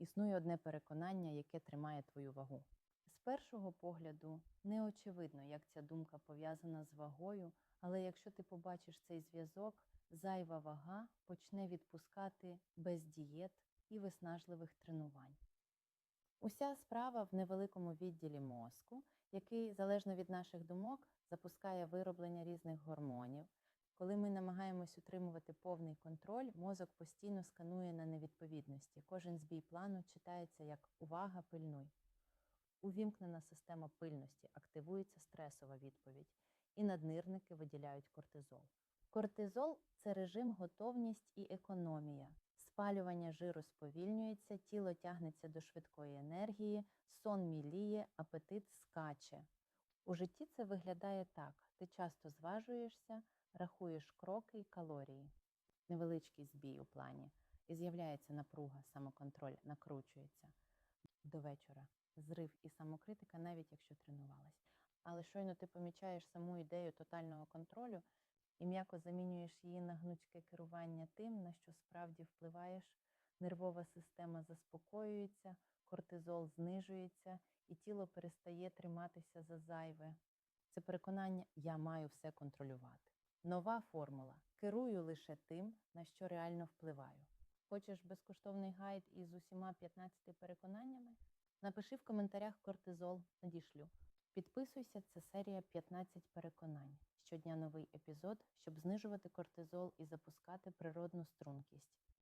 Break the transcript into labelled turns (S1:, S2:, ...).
S1: Існує одне переконання, яке тримає твою вагу. З першого погляду не очевидно, як ця думка пов'язана з вагою, але якщо ти побачиш цей зв'язок, зайва вага почне відпускати без дієт і виснажливих тренувань. Уся справа в невеликому відділі мозку, який, залежно від наших думок, запускає вироблення різних гормонів. Коли ми намагаємось утримувати повний контроль, мозок постійно сканує на невідповідності. Кожен збій плану читається як увага, пильнуй. Увімкнена система пильності, активується стресова відповідь, і наднирники виділяють кортизол. Кортизол це режим готовність і економія. Спалювання жиру сповільнюється, тіло тягнеться до швидкої енергії, сон міліє, апетит скаче. У житті це виглядає так: ти часто зважуєшся, рахуєш кроки і калорії. Невеличкий збій у плані, і з'являється напруга, самоконтроль накручується до вечора. Зрив і самокритика, навіть якщо тренувалась. Але щойно ти помічаєш саму ідею тотального контролю і м'яко замінюєш її на гнучке керування тим, на що справді впливаєш, нервова система заспокоюється, кортизол знижується, і тіло перестає триматися за зайве. Це переконання я маю все контролювати. Нова формула керую лише тим, на що реально впливаю. Хочеш безкоштовний гайд із усіма 15 переконаннями? Напиши в коментарях кортизол, надішлю. Підписуйся, це серія 15 переконань. Щодня новий епізод, щоб знижувати кортизол і запускати природну стрункість.